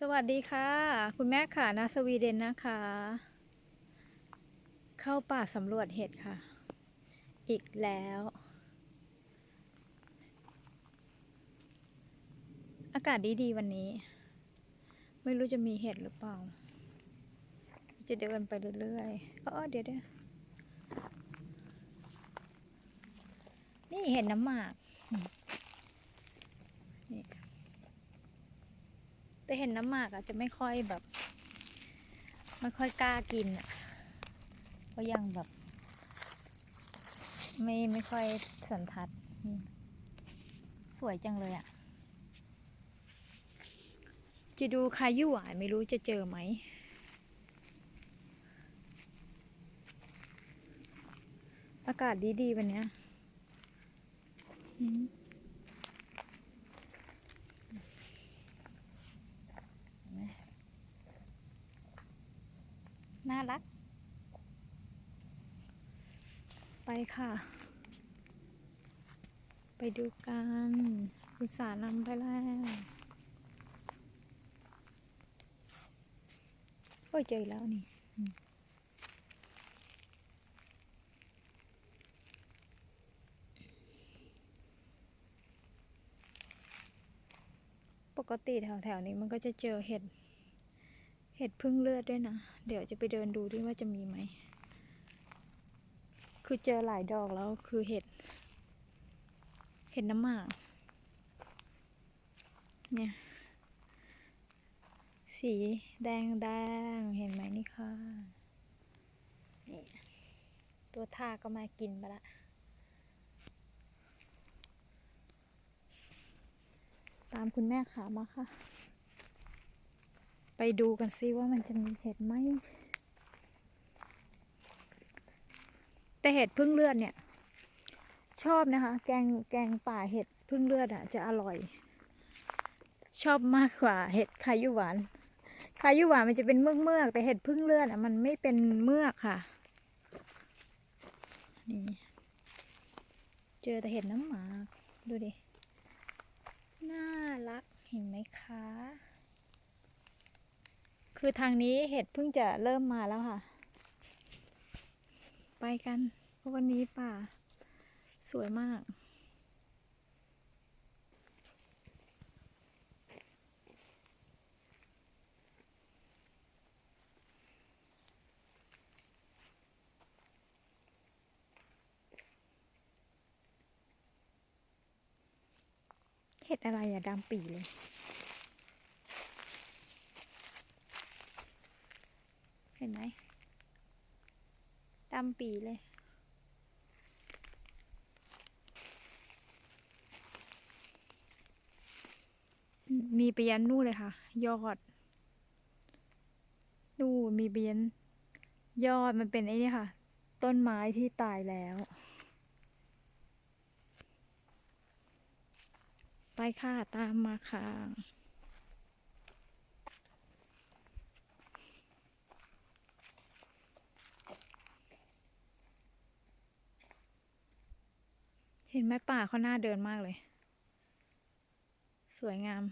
สวัสดีค่ะ คุณแม่ค่ะนาสวีเดนนะคะ เข้าป่าสำรวจเห็ดค่ะ อีกแล้ว อากาศดีๆวันนี้ ไม่รู้จะมีเห็ดหรือเปล่า จะเดินไปเรื่อยๆอ๋อเดี๋ยวเดี๋ยวนี่เห็ดน้ำหมากนี่ แต่เห็นน้ำหมากอะจะไม่ค่อยแบบ ไม่ค่อยกล้ากินอะก็ยังแบบ ไม่ไม่ค่อยสันทัด สวยจังเลยอะ จะดูคายุหวายไม่รู้จะเจอไหมอากาศดีๆวันเนี้ย น่ารัก ไปค่ะ ไปดูกันอุตส่าห์นำไปแล้วโอ้ยเจอแล้วนี่ปกติแถวๆนี้มันก็จะเจอเห็ด ห็ดพึ่งเลือดด้วยนะ เดี๋ยวจะไปเดินดูด้วยว่าจะมีไหม คือเจอหลายดอกแล้วคือเห็ด เห็ดน้ำหมาก เนี่ย สีแดงแดงเห็นไหมนี่ค่ะ นี่ ตัวทาก็มากินไปละตามคุณแม่ขามาค่ะ ไปดูกันซิว่ามันจะมีเห็ดไหม แต่เห็ดพึ่งเลือดเนี่ย ชอบนะคะ แกงแกงป่าเห็ดพึ่งเลือดอะ จะอร่อย ชอบมากกว่าเห็ดคายุหวานคายุหวานมันจะเป็นเมือกเมือกแต่เห็ดพึ่งเลือดอะมันไม่เป็นเมือกค่ะนี่เจอแต่เห็ดน้ำหมา ดูดิ น่ารักเห็นไหมคะ คือทางนี้เห็ดเพิ่งจะเริ่มมาแล้วค่ะ ไปกันเพราะวันนี้ป่า สวยมากเห็ดอะไรอะดำปีเลย ห็นไหมดำปีเลย มีไปยันนู่นเลยค่ะ ยอดนู่นมีเบียน ยอดมันเป็นไอ้นี่ค่ะ ต้นไม้ที่ตายแล้ว ไปค่ะ ตามมาค่ะ เห็นไหมป่าเขาหน่าเดินมากเลย สวยงาม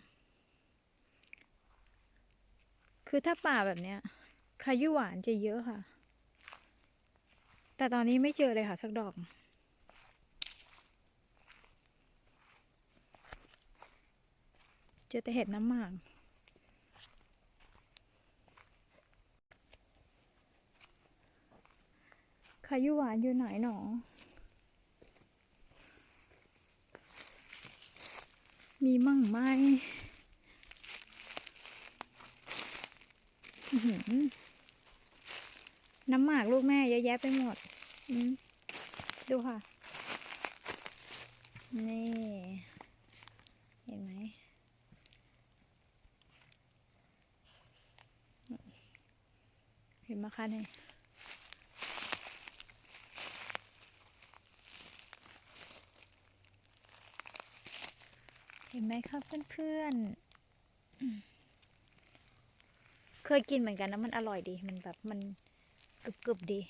คือถ้าป่าแบบเนี้ยคายุหวานจะเยอะค่ะ แต่ตอนนี้ไม่เจอเลยค่ะ สักดอกเจอแต่เห็ดน้ำหมากคายุหวานอยู่ไหนหนอ มีมั่งไหมน้ำหมากลูกแม่เยอะแยะไปหมดมดูค่ะ นี่ เห็นไหม เห็นไหมคะเนี่ย เห็นไหมครับเพื่อนๆอืมเคยกินเหมือนกันนะมันอร่อยดีมันแบบมันกรึบๆดี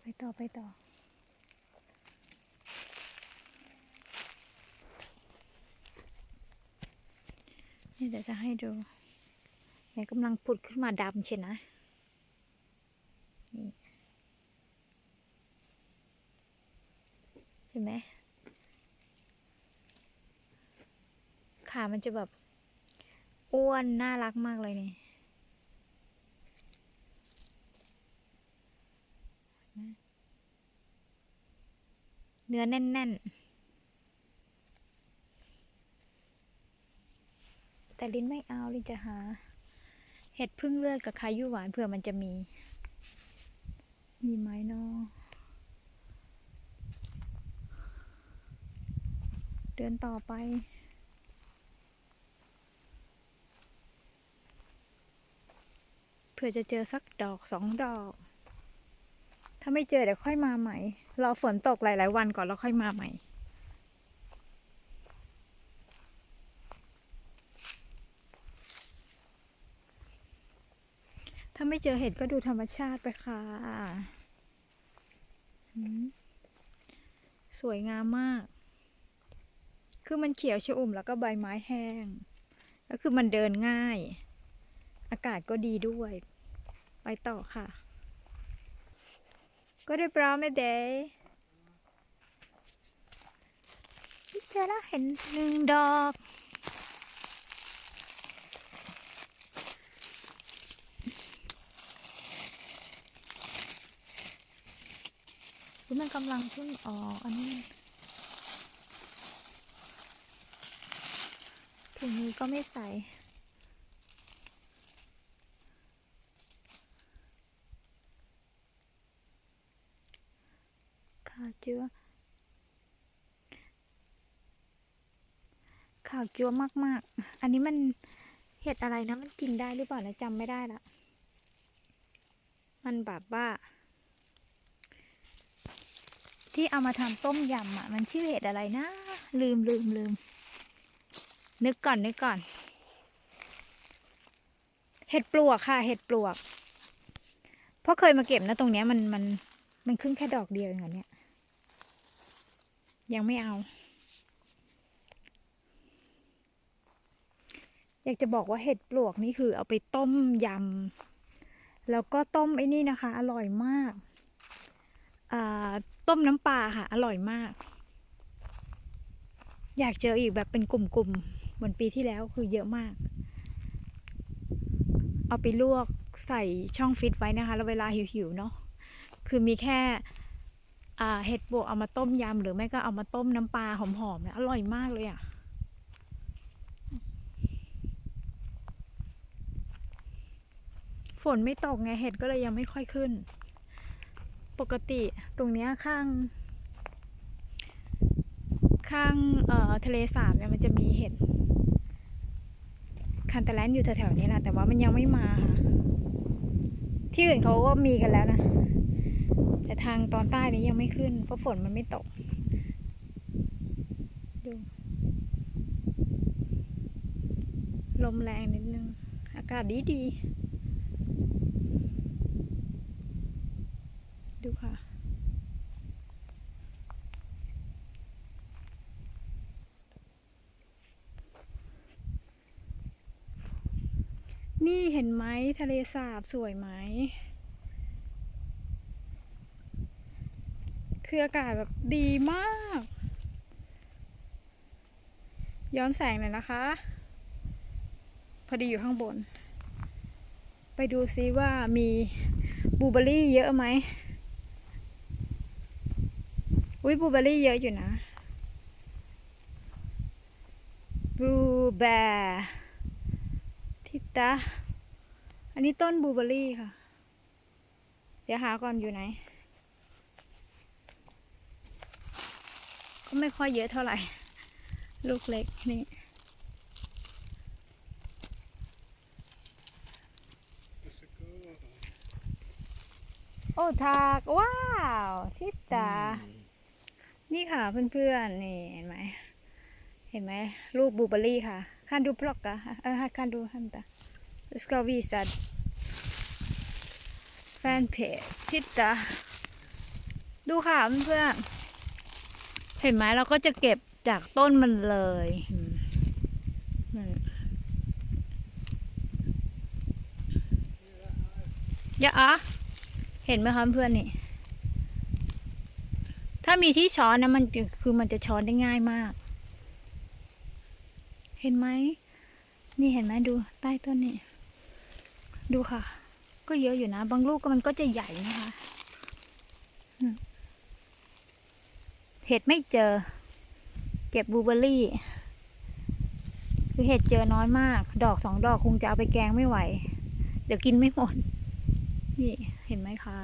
ไปต่อไปต่อ นี่เดี๋ยวจะให้ดูเนี่ยกำลังผุดขึ้นมาดำเชียวนะนี่ ห็นไหมขามันจะแบบ อ้วน น่ารักมากเลยเนี่ยเนื้อแน่น ๆ แต่ลิ้นไม่เอาลิ้นจะหา เห็ดพึ่งเลือดกับคายุหวานเผื่อมันจะมี มีไหมเนาะ เดินต่อไป เผื่อจะเจอสักดอกสองดอก ถ้าไม่เจอเดี๋ยวค่อยมาใหม่ รอฝนตกหลายๆวันก่อนแล้วค่อยมาใหม่ถ้าไม่เจอเห็ดก็ดูธรรมชาติไปค่ะ สวยงามมาก คือมันเขียวชอุ่มแล้วก็ใบไม้แห้ง แล้วคือมันเดินง่าย อากาศก็ดีด้วย ไปต่อค่ะ Går det bra med dig? เจอแล้วเห็นหนึ่งดอกมันกำลังขึ้นออกอันนี้ ถุงมือก็ไม่ใส่ข่าวจัวข่าวจัวมาก ๆ อันนี้มันเห็ดอะไรนะ มันกินได้หรือเปล่านะจำไม่ได้ละ มันแบบว่า ที่เอามาทำต้มยำอะ มันชื่อเห็ดอะไรนะ ลืมลืมลืม นึกก่อนนึกก่อน เห็ดปลวกค่ะ เห็ดปลวก เพราะเคยมาเก็บนะตรงเนี้ยมันมันมันขึ้นแค่ดอกเดียวเองเหรอเนี่ย ยังไม่เอา อยากจะบอกว่าเห็ดปลวกนี่คือเอาไปต้มยำ แล้วก็ต้มไอ้นี่นะคะ อร่อยมากาต้มน้ำปลาค่ะ อร่อยมาก อยากเจออีกแบบเป็นกลุ่มๆ เหมือนปีที่แล้วคือเยอะมาก เอาไปลวกใส่ช่องฟิตไว้นะคะ แล้วเวลาหิวๆเนาะคือมีแค่เห็ดบวกเอามาต้มยำหรือไม่ก็เอามาต้มน้ำปลาหอมๆเนี่ยอร่อยมากเลยอะ่ะฝนไม่ตกไงเห็ดก็เลยยังไม่ค่อยขึ้น ปกติตรงเนี้ยข้าง ข้างเอ่อทะเลสาบเนี่ยมันจะมีเห็ดคันตะแลนอยู่แถวๆนี้แหละแต่ว่ามันยังไม่มาค่ะ ที่อื่นเขาก็มีกันแล้วนะ แต่ทางตอนใต้นี้ยังไม่ขึ้น เพราะฝนมันไม่ตก ดู ลมแรงนิดนึง อากาศดีดี ดูค่ะ นี่เห็นไหมทะเลสาบสวยไหม คืออากาศแบบดีมาก ย้อนแสงหน่อยนะคะ พอดีอยู่ข้างบน ไปดูซิว่ามีบูเบอรี่เยอะไหมอุ้ยบลูเบอร์รี่เยอะอยู่นะบลูแบร์ ทิตาอันนี้ต้นบูเบอรี่ค่ะ เดี๋ยวหาก่อนอยู่ไหน ก็ไม่ค่อยเยอะเท่าไหร่ ลูกเล็กนี่ โอ้ทากว้าวทิตา นี่ค่ะเพื่อนๆ นี่เห็นไหมเห็นไหมลูกบูเบอรี่ค่ะ kan du plocka? Äh, här kan du hämta. Jag ska visa fanpage. Titta. ดู Discovery สัตว์แฟนเพจพิตาดูข่ะเพื่อนเห็นไหมเราก็จะเก็บจากต้นมันเลยอย่าอะเห็นไหมคะเพื่อนนี่ ถ้ามีที่ช้อนนะมันคือมันจะช้อนได้ง่ายมาก เห็นไหม นี่เห็นไหมดูใต้ต้นนี่ ดูค่ะ ก็เยอะอยู่นะ บางลูกก็มันก็จะใหญ่นะคะเห็ดไม่เจอ เก็บบูเบอรี่ คือเห็ดเจอน้อยมาก ดอกสองดอกคงจะเอาไปแกงไม่ไหว เดี๋ยวกินไม่หมด นี่เห็นไหมคะ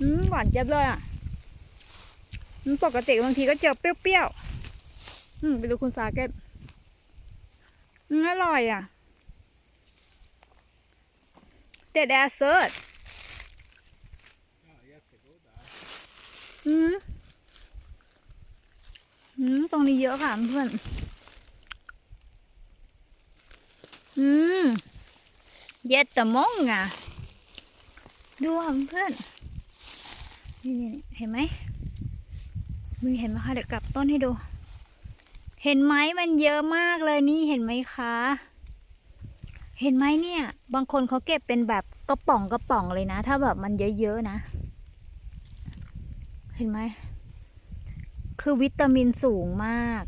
อืมหวานเจี๊ยบเลยอะปกติบางทีก็เจอเปรี้ยวๆอืมไปดูคุณสาเก็ต อืมอร่อยอะเด็ดแอสเซิร์ Ja, jättegoda. อืมอืมตรงนี้เยอะค่ะเพื่อน อืม เย็ดแต่มองอะ ดูค่ะเพื่อน นี่นี่เห็นไหมมึงเห็นไหมคะเดี๋ยวกลับต้นให้ดู เห็นไหมมันเยอะมากเลยนี่เห็นไหมคะ เห็นไหมเนี่ย บางคนเขาเก็บเป็นแบบกระป๋องกระป๋องเลยนะ ถ้าแบบมันเยอะๆนะ เห็นไหม คือวิตามินสูงมาก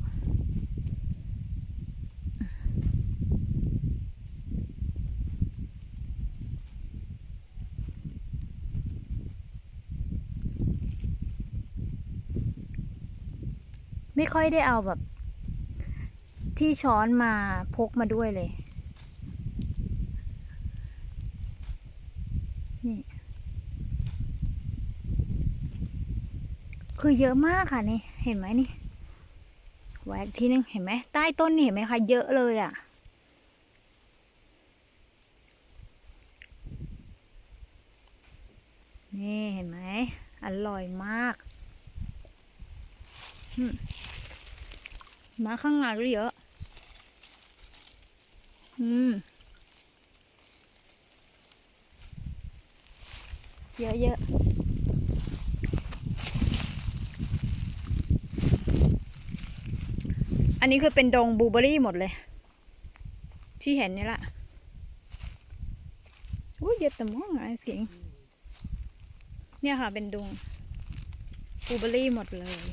ไม่ค่อยได้เอาแบบ ที่ช้อนมาพกมาด้วยเลย นี่ คือเยอะมากค่ะนี่ เห็นไหมนี่แหวกทีนึง เห็นไหมใต้ต้นนี่เห็นไหมคะ เยอะเลยอะ่ะนี่เห็นไหมอร่อยมาก มาข้างในก็เยอะ อืม เยอะเยอะอันนี้คือเป็นดงบลูเบอรี่หมดเลย ที่เห็นนี่แหละอุ้ยเยอะแต่มองไอ้สกิงเนี่ยค่ะเป็นดงบลูเบอรี่หมดเลย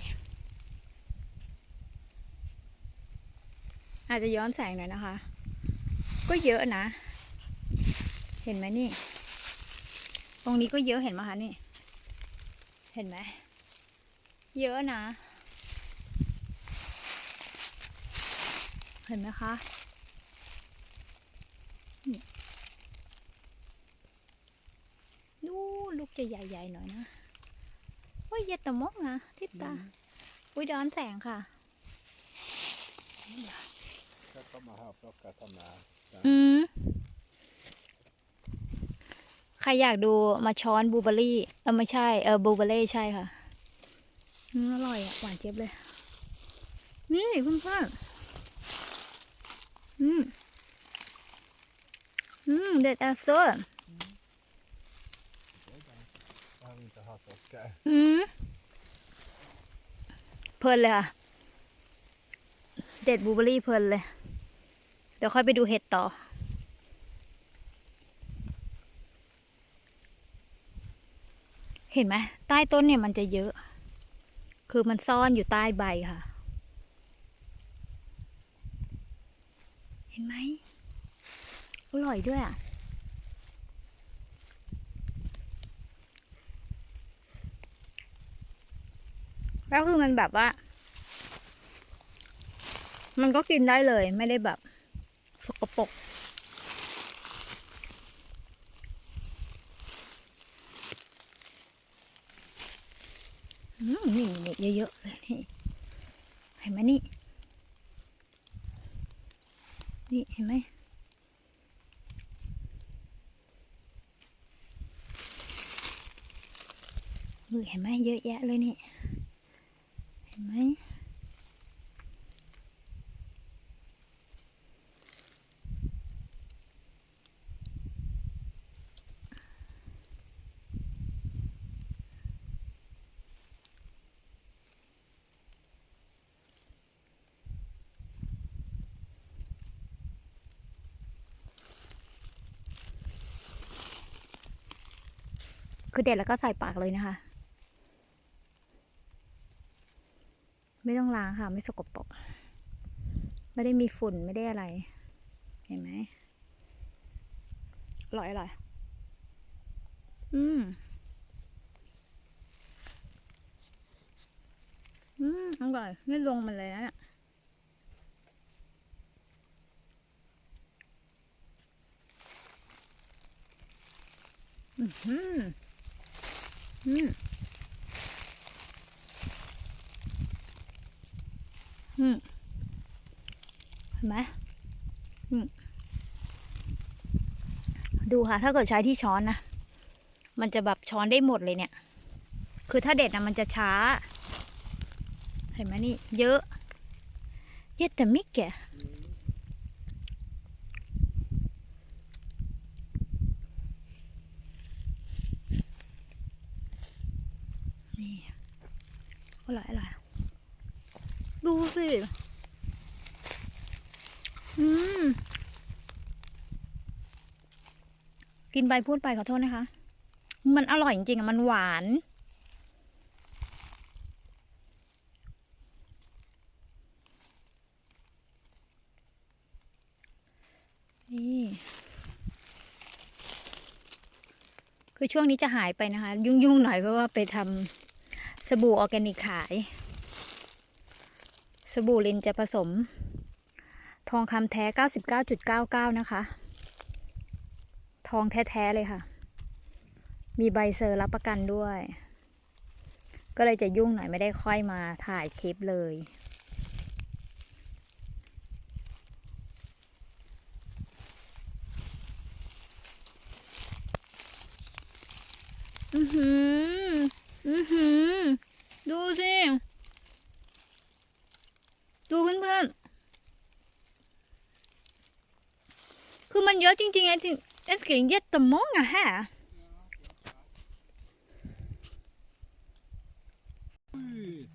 อาจจะย้อนแสงหน่อยนะคะ ก็เยอะนะ เห็นไหมนี่ ตรงนี้ก็เยอะเห็นไหมคะนี่ เห็นไหม เยอะนะ เห็นไหมคะนี่นู่นลูกจะใหญ่ๆหน่อยนะว่าเย็ดแต่มกนะทิศตาอุ้ยย้อนแสงค่ะ Jag kommer här och plockar sådana. อืม ใครอยากดูมาช้อนบลูเบอร์รี่ เออไม่ใช่ เออบลูเบอร์รี่ใช่ค่ะอืมอร่อยอะ หวานเจี๊ยบเลย นี่เพื่อนเพื่อนๆอืม อืม เด็ดแอสเซอร์ Jag vill inte ha socker. อืม เพลินเลยค่ะ เด็ดบลูเบอร์รี่เพลินเลยเดี๋ยวค่อยไปดูเห็ดต่อ เห็นไหมใต้ต้นเนี่ยมันจะเยอะ คือมันซ่อนอยู่ใต้ใบค่ะ เห็นไหมอร่อยด้วยอะ แล้วคือมันแบบว่า มันก็กินได้เลยไม่ได้แบบ สกปรกอืมนี่เนี่เยอะๆเลยนี่เห็นไหมนี่ นี่เห็นไหมมือเห็นไหมเยอะแยะเลยนี่ เห็นไหม คือเด็ดแล้วก็ใส่ปากเลยนะคะ ไม่ต้องล้างค่ะ ไม่สกปรกไม่ได้มีฝุ่นไม่ได้อะไร เห็นไหมอร่อยอร่อยอืม อืมอร่อยไม่ลงมันเลยนะเนี่ยอือหือ อืมอืมเห็นไหมอืมดูค่ะ ถ้าเกิดใช้ที่ช้อนนะ มันจะแบบช้อนได้หมดเลยเนี่ย คือถ้าเด็ดนะมันจะช้า เห็นไหมนี่ เยอะ เยอะแต่ไม่แก่นี่อร่อยอร่อยดูสิ อืม กินไปพูดไปขอโทษนะคะ มันอร่อยจริงๆอะมันหวาน นี่คือช่วงนี้จะหายไปนะคะ ยุ่งๆหน่อยเพราะว่าไปทำสบู่ออร์แกนิกขาย สบู่ลินจะผสม ทองคำแท้ 99.99 นะคะ ทองแท้ๆเลยค่ะ มีใบเซอร์รับประกันด้วย ก็เลยจะยุ่งหน่อยไม่ได้ค่อยมาถ่ายคลิปเลย อือหือ อือหือ ดูสิ ดูเพื่อนๆคือมันเยอะจริงๆไอ้จริง เอสกิงเยอะแต่มองอะฮะ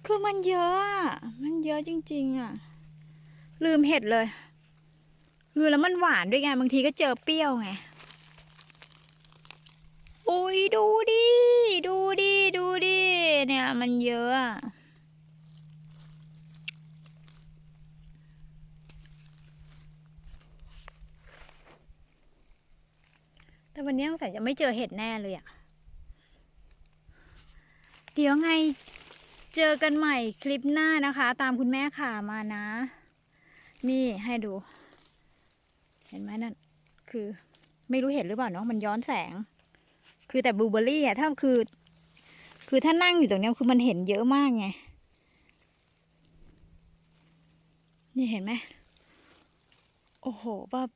คือมันเยอะอะมันเยอะจริง ๆอะลืมเห็ดเลย คือแล้วมันหวานด้วยไง บางทีก็เจอเปรี้ยวไงโอ้ยดูดิ ดูดิ ดูดิ เนี่ยมันเยอะอะ แต่วันนี้สงสัยจะไม่เจอเห็ดแน่เลยอะเดี๋ยวไงเจอกันใหม่คลิปหน้านะคะ ตามคุณแม่ขามานะ นี่ให้ดู เห็นไหมนั่น คือไม่รู้เห็นหรือเปล่าเนาะมันย้อนแสง คือแต่บลูเบอรี่อะถ้าคือ คือถ้านั่งอยู่ตรงนี้คือมันเห็นเยอะมากไง นี่เห็นไหมโอ้โหแบบ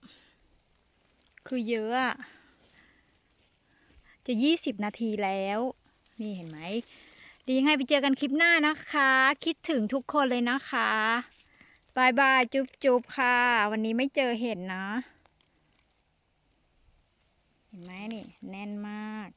คือเยอะอะ จะยี่สิบนาทีแล้ว นี่เห็นไหมดียังไงไปเจอกันคลิปหน้านะคะ คิดถึงทุกคนเลยนะคะบายบายจุ๊บจุ๊บค่ะ วันนี้ไม่เจอเห็นนะ เห็นไหมนี่ แน่นมาก